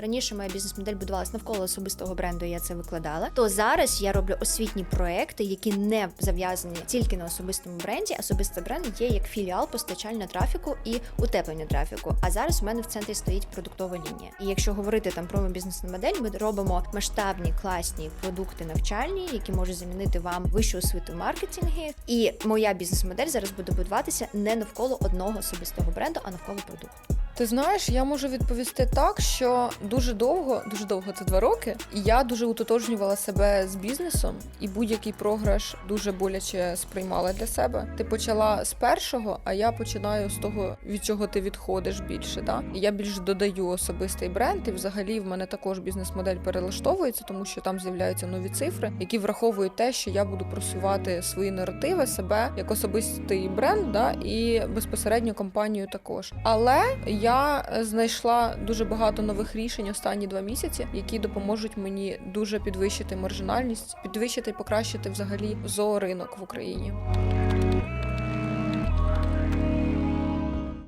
Раніше моя бізнес-модель будувалась навколо особистого бренду. і Я це викладала. То зараз я роблю освітні проекти, які не зав'язані тільки на особистому бренді. Особистий бренд є як філіал постачальня трафіку і утеплення трафіку. А зараз у мене в центрі стоїть продуктова лінія. І якщо говорити там про бізнес-модель, ми робимо масштабні класні продукти навчальні, які можуть замінити вам вищу освіту в маркетингі. І моя бізнес-модель зараз буде будуватися не навколо одного особистого бренду, а навколо продукту. Ти знаєш, я можу відповісти так, що дуже довго, дуже довго це два роки, і я дуже утотожнювала себе з бізнесом, і будь-який програш дуже боляче сприймала для себе. Ти почала з першого, а я починаю з того, від чого ти відходиш більше. Да? І я більш додаю особистий бренд, і взагалі в мене також бізнес-модель перелаштовується, тому що там з'являються нові цифри, які враховують те, що я буду просувати свої наративи, себе як особистий бренд, да, і безпосередньо компанію також. Але я е, знайшла дуже багато нових рішень останні два місяці, які допоможуть мені дуже підвищити маржинальність, підвищити і покращити взагалі зооринок в Україні.